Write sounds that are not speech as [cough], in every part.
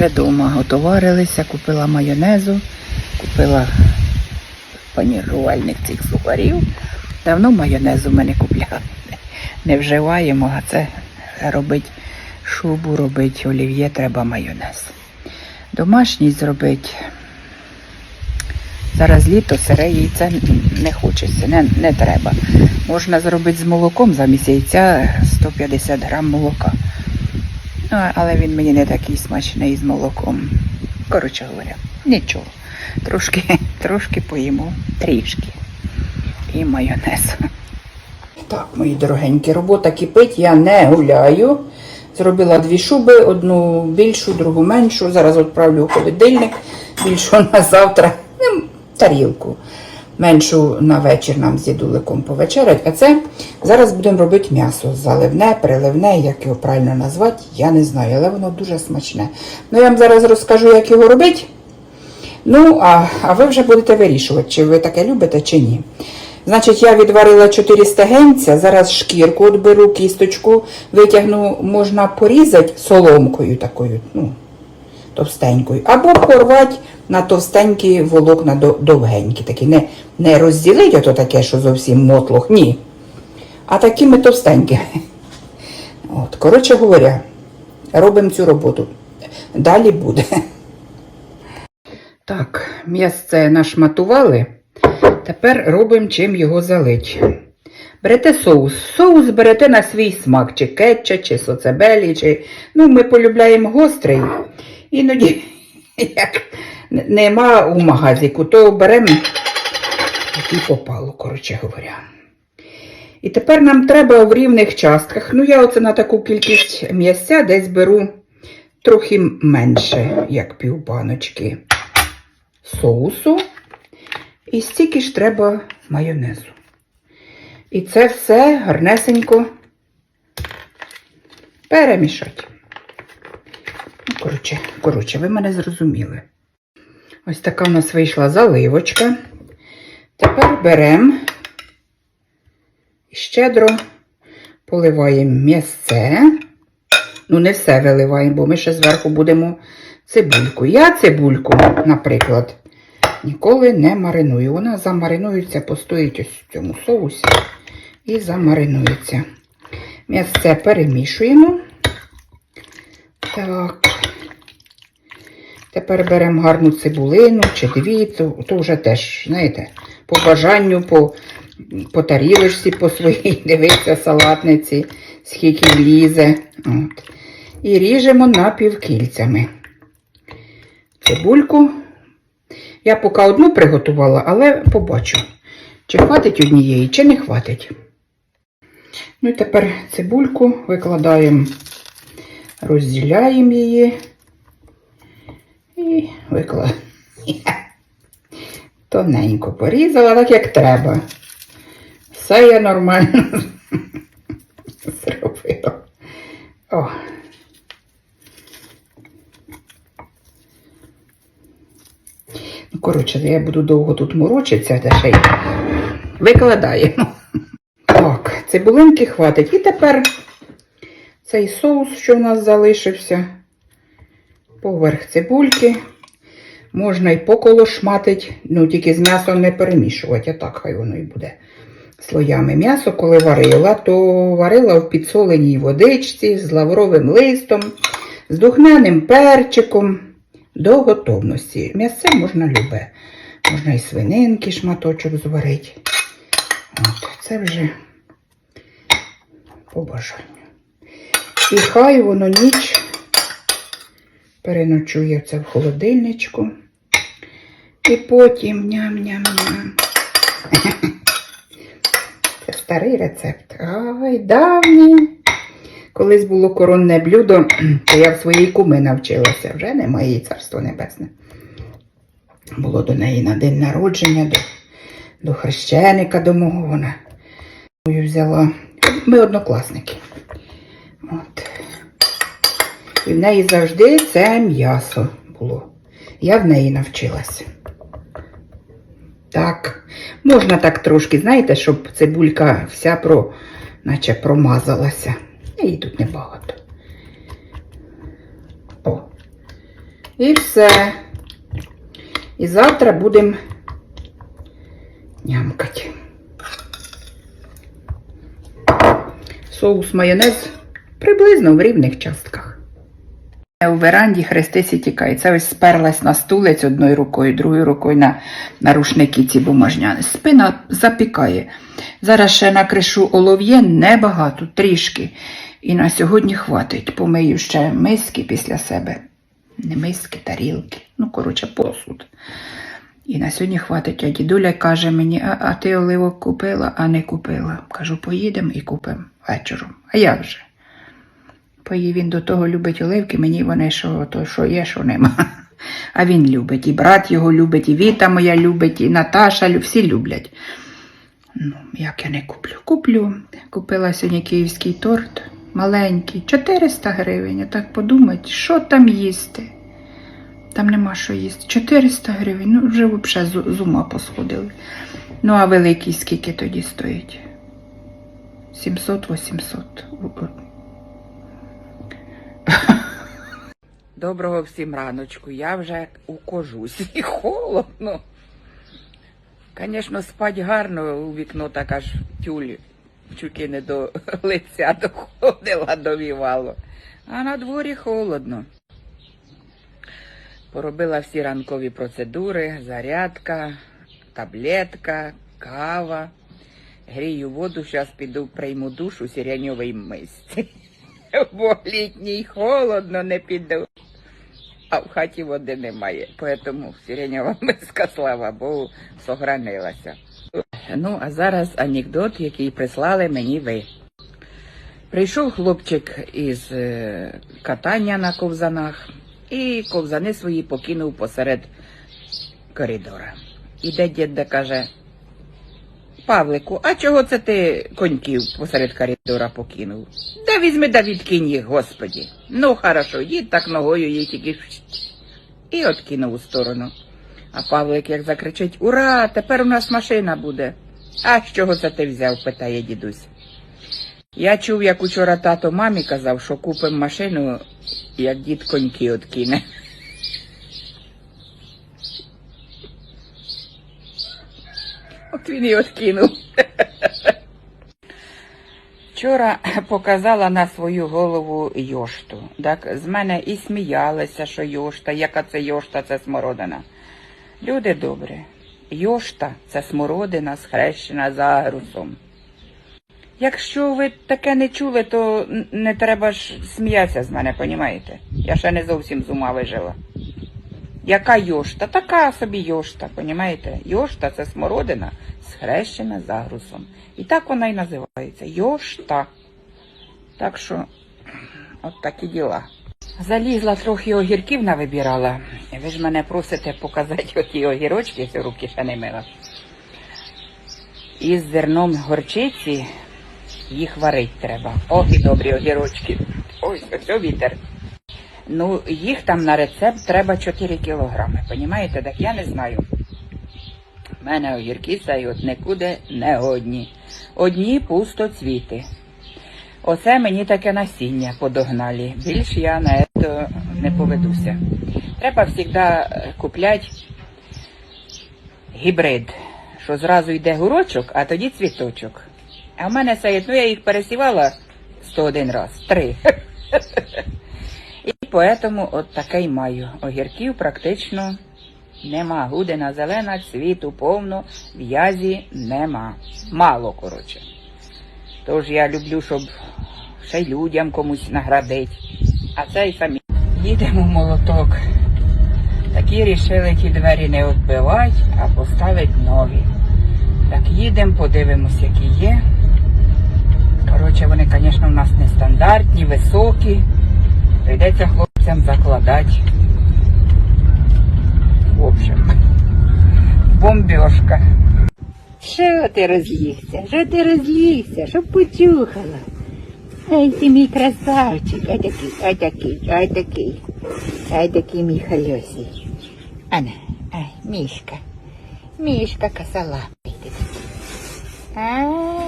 вже вдома готоварилися, купила майонезу, купила панірувальник цих сухарів. Давно майонезу ми не купляли. Не вживаємо, а це робить шубу, робить олів'є, треба майонез. Домашній зробити. Зараз літо, сире яйце не хочеться, не, не треба. Можна зробити з молоком замість яйця 150 грам молока. Ну, але він мені не такий смачний з молоком. Коротше говоря, нічого. Трошки, [laughs] трошки поїмо, трішки. І майонез. Так, мої дорогенькі, робота кипить, я не гуляю. Зробила дві шуби, одну більшу, другу меншу. Зараз відправлю у холодильник, більшу [laughs] на завтра, ну, тарілку. Меншу на вечір нам з дідуликом повечерять. А це зараз будемо робити м'ясо. Заливне, переливне, як його правильно назвати, я не знаю, але воно дуже смачне. Ну, я вам зараз розкажу, як його робити. Ну, а, а ви вже будете вирішувати, чи ви таке любите, чи ні. Значить, я відварила 4 стегенця, зараз шкірку от беру, кісточку витягну, можна порізати соломкою такою, ну, товстенькою, або порвати на товстенькі волокна до- довгенькі, такі. Не, не розділити ото таке, що зовсім мотлох, ні. А такими товстенькими. От, коротше говоря, робимо цю роботу. Далі буде. Так, м'ясце нашматували. Тепер робимо чим його залить. Берете соус. Соус берете на свій смак, чи кетча, чи соцебелі, чи. Ну, ми полюбляємо гострий. Іноді, як нема у магазику, то беремо який попало, коротше говоря. І тепер нам треба в рівних частках. Ну, я оце на таку кількість м'ясця десь беру трохи менше, як півбаночки соусу. І стільки ж треба майонезу. І це все гарнесенько перемішати. Коротше, коротше, ви мене зрозуміли. Ось така у нас вийшла заливочка. Тепер беремо і щедро поливаємо м'ясце. Ну, не все виливаємо, бо ми ще зверху будемо цибульку. Я цибульку, наприклад, ніколи не мариную. Вона замаринується, постоїть ось в цьому соусі і замаринується. М'ясце перемішуємо. Так. Тепер беремо гарну цибулину чи дві, то, то вже теж, знаєте, по бажанню, по, по тарілочці, по своїй, [laughs] дивиться салатниці, скільки влізе. От. І ріжемо напівкільцями. Цибульку. Я поки одну приготувала, але побачу, чи хватить однієї, чи не хватить. Ну і тепер цибульку викладаємо, розділяємо її і викладаємо. Тоненько порізала, так як треба. Все я нормально [laughs] зробила. О. Ну, коротше, я буду довго тут морочитися, та ще й викладаємо. Так, цибулинки хватить. І тепер цей соус, що в нас залишився, поверх цибульки. Можна і поколошматить, ну тільки з м'ясом не перемішувати, а так хай воно і буде слоями. М'ясо, коли варила, то варила в підсоленій водичці з лавровим листом, з духмяним перчиком до готовності. М'ясце можна любе. Можна і свининки шматочок зварити. От, це вже по бажанню. І хай воно ніч переночує це в холодильничку. І потім ням-ням-ням. [laughs] Це старий рецепт. Ай, давній. Колись було коронне блюдо, [clears throat] то я в своїй куми навчилася. Вже немає її царство небесне. Було до неї на день народження, до, до хрещеника до мого вона мою взяла. Ми однокласники. От. І в неї завжди це м'ясо було. Я в неї навчилася. Так, можна так трошки, знаєте, щоб цибулька вся про, наче промазалася. Її тут небагато. О. І все. І завтра будемо нямкати. Соус майонез приблизно в рівних частках. У веранді хрестись і тікає. Це ось сперлась на стулець одною рукою, другою рукою на, на рушники ці бумажняни. Спина запікає. Зараз ще накришу олов'є небагато, трішки. І на сьогодні хватить. Помию ще миски після себе. Не миски, тарілки. Ну, коротше, посуд. І на сьогодні хватить. А дідуля каже мені, а, а ти оливок купила, а не купила. Кажу, поїдемо і купимо вечором. А як же? Поїв він до того любить оливки, мені вони що, то, що є, що нема. [laughs] А він любить. І брат його любить, і Віта моя любить, і Наташа, всі люблять. Ну, як я не куплю? Куплю. Купила сьогодні київський торт. Маленький, 400 гривень. А так подумать, що там їсти? Там нема що їсти. 400 гривень. Ну, вже взагалі з, з ума посходили. Ну, а великий скільки тоді стоїть? 700-800. Доброго всім раночку. Я вже укожусь. [laughs] І холодно. Звісно, спать гарно у вікно так аж тюлі. Чуки не до [laughs] лиця доходила, довівало. А на дворі холодно. Поробила всі ранкові процедури, зарядка, таблетка, кава. Грію воду, зараз піду прийму душ у сиреньовій мисці. [laughs] [laughs] Бо літній холодно не піду. А в хаті води немає, тому сиренєва [laughs] миска, слава Богу, сохранилася. Ну, а зараз анекдот, який прислали мені ви. Прийшов хлопчик із е, катання на ковзанах і ковзани свої покинув посеред коридора. Іде дід каже, Павлику, а чого це ти коньків посеред коридора покинув? Да візьми да відкинь їх, господі. Ну, хорошо, дід так ногою їй тільки і откинув у сторону. А Павлик як закричить Ура! Тепер у нас машина буде. А з чого це ти взяв? питає дідусь. Я чув, як учора тато мамі казав, що купимо машину, як дід коньки откине. От він і откинув. Вчора показала на свою голову йошту. Так з мене і сміялися, що йошта, яка це йошта, це смородина. Люди добрі, йошта це смородина, схрещена за агрусом. Якщо ви таке не чули, то не треба ж сміятися з мене, понімаєте? Я ще не зовсім з ума вижила. Яка йошта? Така собі йошта, понімаєте? Йошта це смородина, схрещена з агрусом. І так вона і називається йошта. Так що, от такі діла. Залізла трохи огірків навибирала. Ви ж мене просите показати оті огірочки, я руки ще не мила. Із зерном горчиці їх варить треба. Ох, і добрі огірочки. Ой, ось вітер. Ну, їх там на рецепт треба 4 кілограми, понімаєте? Так я не знаю. У мене огірки от нікуди не годні. Одні пустоцвіти. Оце мені таке насіння подогнали. Більш я на це не поведуся. Треба завжди купляти гібрид, що зразу йде гурочок, а тоді цвіточок. А в мене це, ну я їх пересівала 101 раз, три. [laughs] Поэтому от таке й маю. Огірків практично нема. Гудина зелена, цвіту повно, в'язі нема. Мало, коротше. Тож я люблю, щоб ще й людям комусь наградить. А це й самі. Їдемо в молоток. Такі рішили ті двері не відбивати, а поставити нові. Так їдемо, подивимось, які є. Коротше, вони, звісно, у нас нестандартні, високі. Прийдеться хлопцям закладати. В общем, бомбежка. Що ти розлігся? Що ти розлігся? Щоб почухала. Ай, ти мій красавчик, ай такий, ай такий, ай такий, ай такий мій хальосій. Ана, ай, мішка, мішка косолапий такий. Ай, а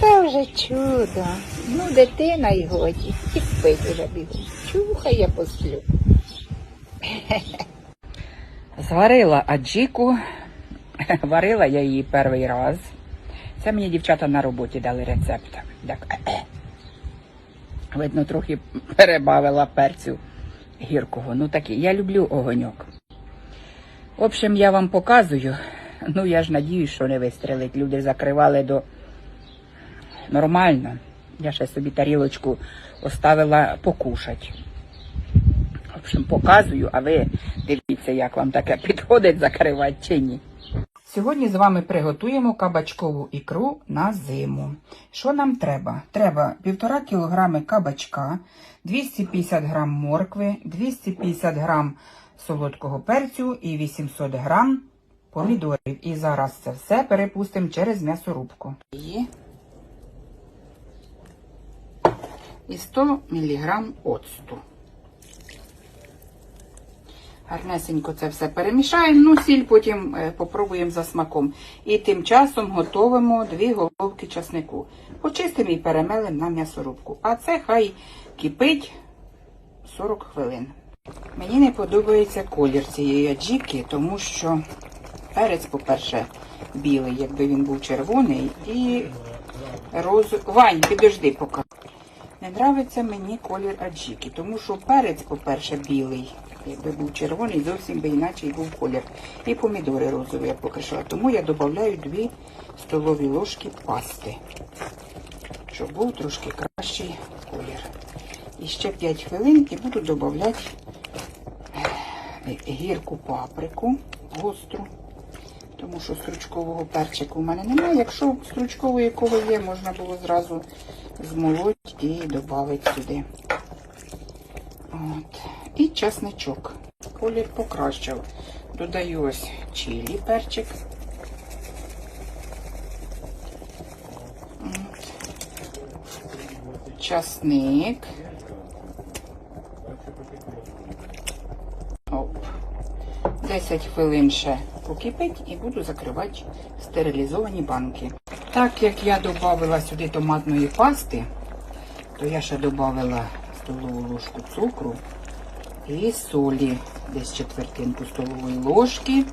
то вже чудо. Ну, дитина й годі, і спить уже бігом. Чухай, я посплю. [laughs] Зварила аджіку. [laughs] Варила я її перший раз. Це мені дівчата на роботі дали рецепт. Так. [clears throat] Видно, трохи перебавила перцю гіркого. Ну такий, я люблю огоньок. В общем, я вам показую. Ну, я ж надіюсь, що не вистрелить. Люди закривали до нормально. Я ще собі тарілочку оставила покушать. В общем, показую, а ви дивіться, як вам таке підходить закривати чи ні. Сьогодні з вами приготуємо кабачкову ікру на зиму. Що нам треба? Треба 1,5 кг кабачка, 250 г моркви, 250 г солодкого перцю і 800 г помідорів. І зараз це все перепустимо через м'ясорубку. І і 100 мг оцту. Гарнесенько це все перемішаємо, ну сіль потім е, попробуємо за смаком. І тим часом готовимо дві головки часнику. Почистимо і перемелимо на м'ясорубку. А це хай кипить 40 хвилин. Мені не подобається колір цієї аджіки, тому що перець, по-перше, білий, якби він був червоний, і роз... Вань, підожди поки. Не нравиться мені колір аджіки, тому що перець, по-перше, білий. Якби був червоний, зовсім би іначе був колір. І помідори розові я покришила. Тому я додаю 2 столові ложки пасти, щоб був трошки кращий колір. І ще 5 хвилин і буду додавати гірку паприку гостру. Тому що стручкового перчику в мене немає. Якщо стручкової кого є, можна було зразу змолоть і додати сюди. От. І часничок. Колір покращив. Додаю ось чилі перчик. От. Часник. Оп. 10 хвилин ще покипить і буду закривати стерилізовані банки. Так як я додавала сюди томатної пасти, то я ще додавала столову ложку цукру і солі, десь четвертинку столової ложки.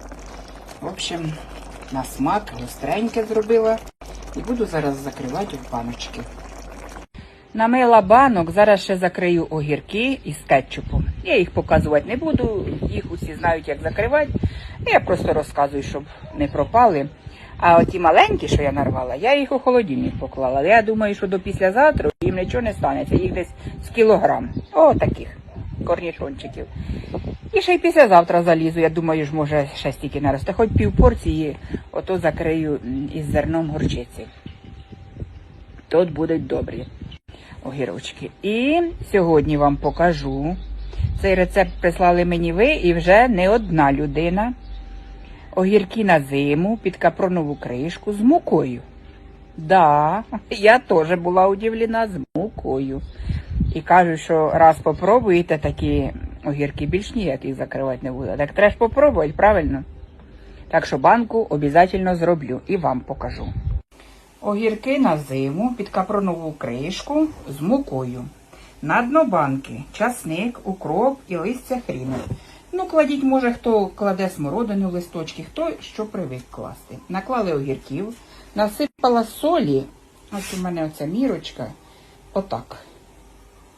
В общем, на смак гостреньке зробила. І буду зараз закривати в баночки. Намила банок, зараз ще закрию огірки із кетчупом. Я їх показувати не буду, їх усі знають, як закривати. Я просто розказую, щоб не пропали. А оті маленькі, що я нарвала, я їх у холодильник поклала. Я думаю, що до післязавтра їм нічого не станеться. Їх десь з кілограм. О, таких корнішончиків. І ще й післязавтра залізу. Я думаю, ж може ще стільки наросте. Хоч пів порції, ото закрию із зерном горчиці. Тут будуть добрі огірочки. І сьогодні вам покажу. Цей рецепт прислали мені ви і вже не одна людина. Огірки на зиму під капронову кришку з мукою. Да, я теж була удивлена з мукою. І кажуть, що раз попробуєте такі огірки, більш ніяких закривати не буде. Так треба ж попробувати, правильно? Так що банку обов'язково зроблю і вам покажу. Огірки на зиму під капронову кришку з мукою. На дно банки часник, укроп і листя хріну. Ну, кладіть, може, хто кладе смородину листочки, хто що привик класти. Наклали огірків, насипала солі. Ось у мене оця мірочка. Отак.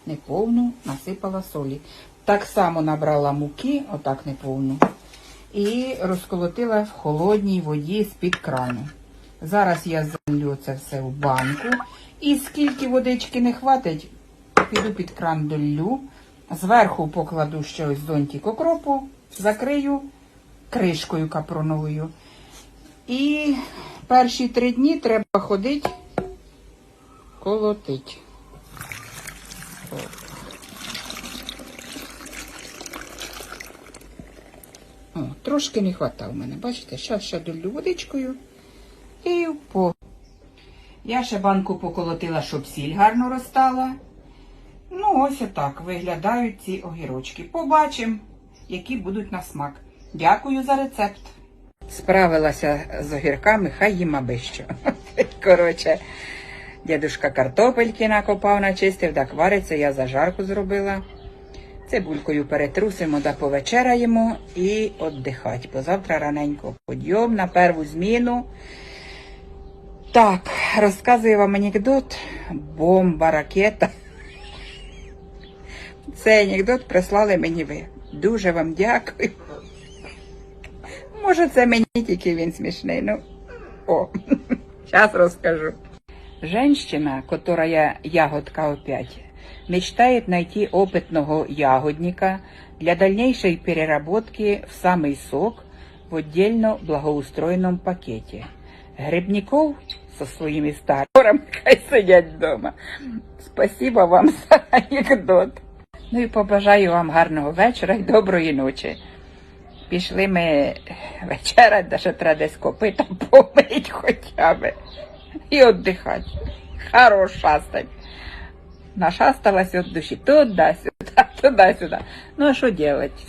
Неповну насипала солі. Так само набрала муки, отак неповну. І розколотила в холодній воді з-під крану. Зараз я залью це все в банку. І скільки водички не хватить, піду під кран долю. Зверху покладу ще ось зонтик окропу, закрию кришкою капроновою. І перші три дні треба ходити колотить. О. Трошки не хватає в мене. Бачите, зараз ще долю водичкою і. Я ще банку поколотила, щоб сіль гарно розтала. Ну, ось отак виглядають ці огірочки. Побачимо, які будуть на смак. Дякую за рецепт. Справилася з огірками, хай їм аби що. [laughs] Коротше, дядушка картопельки накопав, начистив, так вариться, я зажарку зробила. Цибулькою перетрусимо та повечеряємо і віддихати. Бо завтра раненько подйом на перву зміну. Так, розказую вам анекдот. Бомба, ракета. Цей анекдот прислали мені ви. Дуже вам дякую. Може, це мені тільки він смішний. Ну, о, [laughs] зараз розкажу. Женщина, которая ягодка опять, мечтает найти опытного ягодника для дальнейшей переработки в самый сок в отдельно благоустроенном пакете. Грибников со своими старорами [laughs] хай сидять вдома. Спасибо вам [laughs] за анекдот. Ну і побажаю вам гарного вечора і доброї ночі. Пішли ми вечерять, да ще треба десь копита [laughs] помить хоча б. І віддихати. Хорош шастать. Нашасталась от душі. Туда-сюда, туда-сюда. Ну а що делать?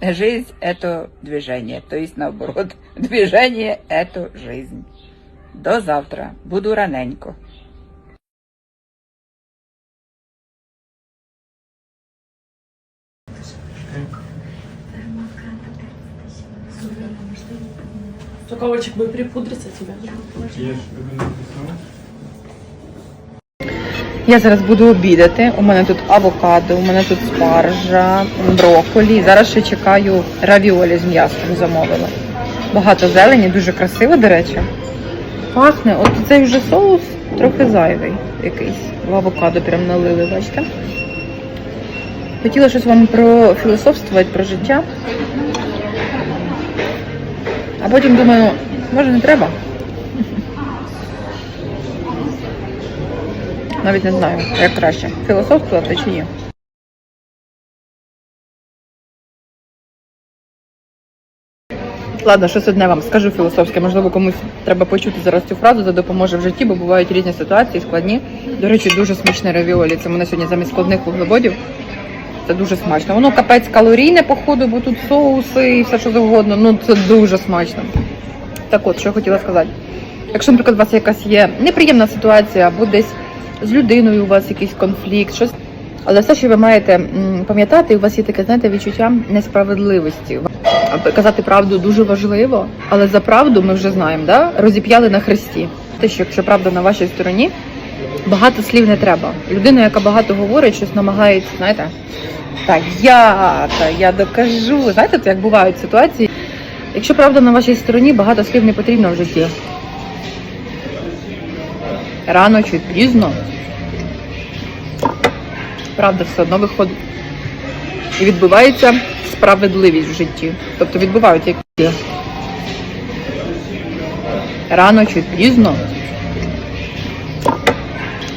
Жизнь – это движение. То есть наоборот, [laughs] движение – это жизнь. До завтра. Буду раненько. Соковочек бы припудриться тебя. Я зараз буду обідати. У мене тут авокадо, у мене тут спаржа, брокколі. Зараз ще чекаю равіолі з м'ясом замовила. Багато зелені, дуже красиво, до речі. Пахне, от цей вже соус трохи зайвий якийсь. В авокадо прям налили, бачите? Хотіла щось вам профілософствувати про життя. А потім думаю, може не треба. Навіть не знаю, як краще. Філософствувати чи ні. Ладно, щось одне вам скажу філософське. Можливо, комусь треба почути зараз цю фразу, це допоможе в житті, бо бувають різні ситуації, складні. До речі, дуже смачне равіолі. Це мене сьогодні замість складних вуглеводів. Це дуже смачно. Воно капець калорійне, походу, бо тут соуси і все що завгодно. Ну це дуже смачно. Так от, що я хотіла сказати. Якщо, наприклад, у вас якась є неприємна ситуація, або десь з людиною у вас якийсь конфлікт, щось. Але все, що ви маєте пам'ятати, у вас є таке, знаєте, відчуття несправедливості. Казати правду дуже важливо, але за правду ми вже знаємо, да? розіп'яли на хресті. Те, що якщо правда на вашій стороні, багато слів не треба. Людина, яка багато говорить, щось намагається, знаєте, так, я, та, я докажу. Знаєте, то як бувають ситуації. Якщо правда на вашій стороні, багато слів не потрібно в житті. Рано чи пізно. Правда все одно виходить. І відбувається справедливість в житті. Тобто відбуваються якісь. Рано чи пізно.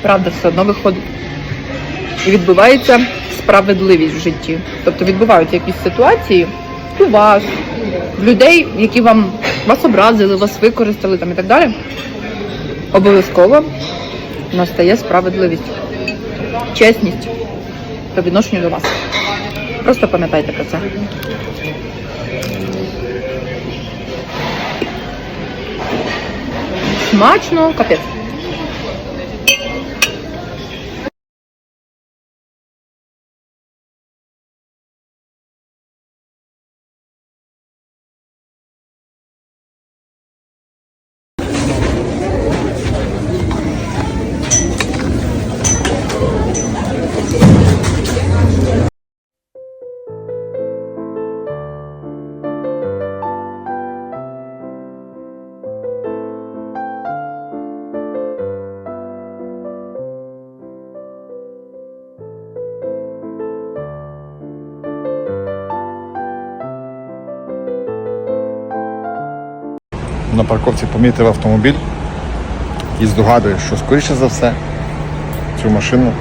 Правда все одно виходить. І відбувається справедливість в житті. Тобто відбуваються якісь ситуації у вас, людей, які вам вас образили, вас використали там і так далі. Обов'язково настає справедливість, чесність по відношенню до вас. Просто пам'ятайте про це. Смачно, капець. На парковці помітив автомобіль і здогадуєш, що скоріше за все цю машину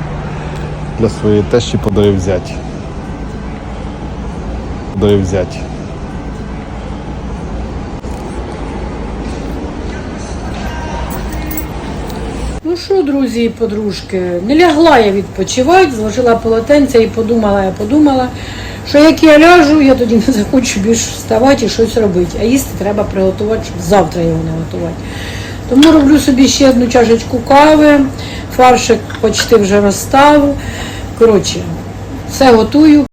для своєї тещі подарив зять. Подарив зять. Ну що, друзі і подружки, не лягла я відпочивати, зложила полотенце і подумала, я подумала, що як я ляжу, я тоді не захочу більше вставати і щось робити. А їсти треба приготувати, щоб завтра його не готувати. Тому роблю собі ще одну чашечку кави, фаршик почти вже розставив. Коротше, все готую,